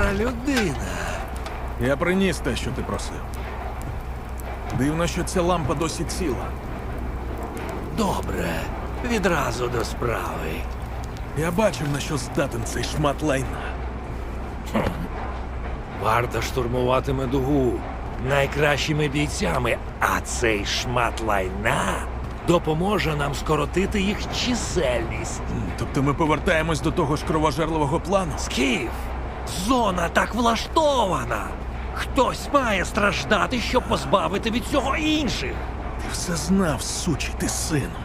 за людина? Я приніс те, що ти просив. Дивно, що ця лампа досі ціла. Добре, відразу до справи. Я бачив, на що здатен цей шмат лайна. Варта штурмуватиме дугу найкращими бійцями, а цей шмат лайна допоможе нам скоротити їх чисельність. Тобто ми повертаємось до того ж кровожерливого плану. Скіф, зона так влаштована. Хтось має страждати, щоб позбавити від цього інших. Ти все знав, сучий ти сину.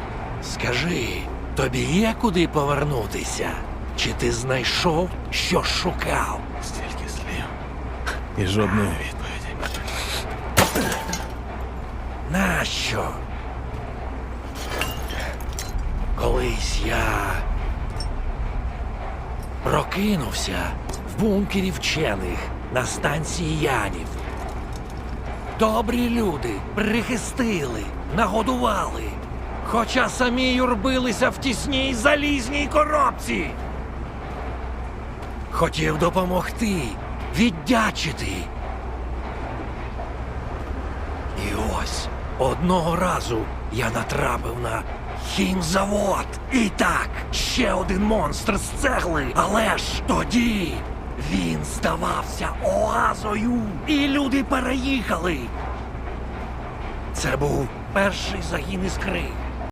Скажи, тобі є куди повернутися? Чи ти знайшов, що шукав? Стільки слів. І жодної відповіді. Нащо? Колись я прокинувся в бункері вчених на станції Янів. Добрі люди прихистили, нагодували, хоча самі юрбилися в тісній залізній коробці. Хотів допомогти, віддячити. І ось одного разу я натрапив на хімзавод. І так, ще один монстр з цегли. Але ж тоді він здавався оазою, і люди переїхали. Це був перший загін іскри.